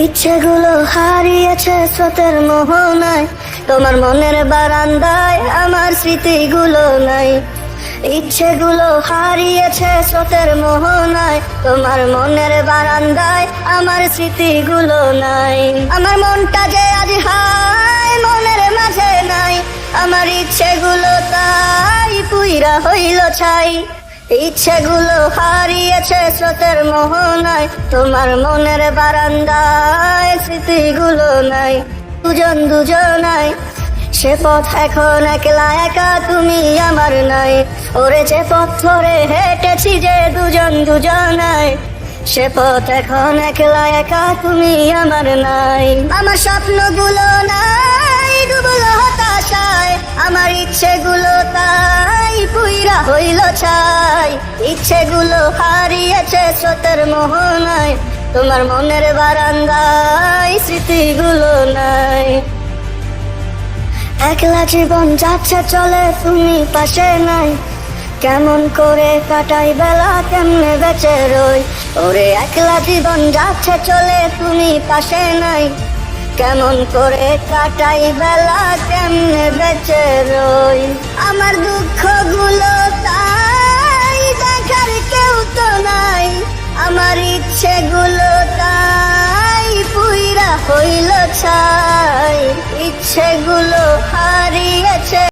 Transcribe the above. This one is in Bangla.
ইচ্ছেগুলো হারিয়েছে স্রোতের মোহনায়। তোমার মনের বারান্দায় আমার স্মৃতিগুলো নাই। ইচ্ছেগুলো হারিয়েছে স্রোতের মোহনায়। তোমার মনের বারান্দায় আমার স্মৃতিগুলো নাই। আমার মনটা যে আজ হায়, মনের মাঝে নাই। আমার ইচ্ছেগুলো তাই পুইরা হইল ছাই। ইচ্ছেগুলো হারিয়েছে স্রোতের মোহনায়। তোমার মনের বারান্দায় স্মৃতিগুলো নাই। দুজন দুজনাই, সে পথ এখন একলা একা তুমি আমার নাই। ওরে যে পথ ধরে হেঁটেছি যে দুজন দুজনাই, সে পথ এখন একলা একা তুমি আমার নাই। আমার স্বপ্নগুলো নাই ডুবলো হতাশায়। আমার ইচ্ছেগুলো হইল ছাই, ইচ্ছেগুলো হারিয়েছে স্রোতের মোহনায়। তোমার মনের বারান্দায় স্মৃতিগুলো নাই। একলা জীবন যাচ্ছে, চলে তুমি পাশে নাই। কেমন করে কাটাই বেলা, কেমনে বেঁচে রই। ওরে, একলা জীবন যাচ্ছে, চলে তুমি পাশে নাই। কেমন করে কাটাই বেলা, কেমনে বেঁচে রই। আমার দুঃখ হইল ছাই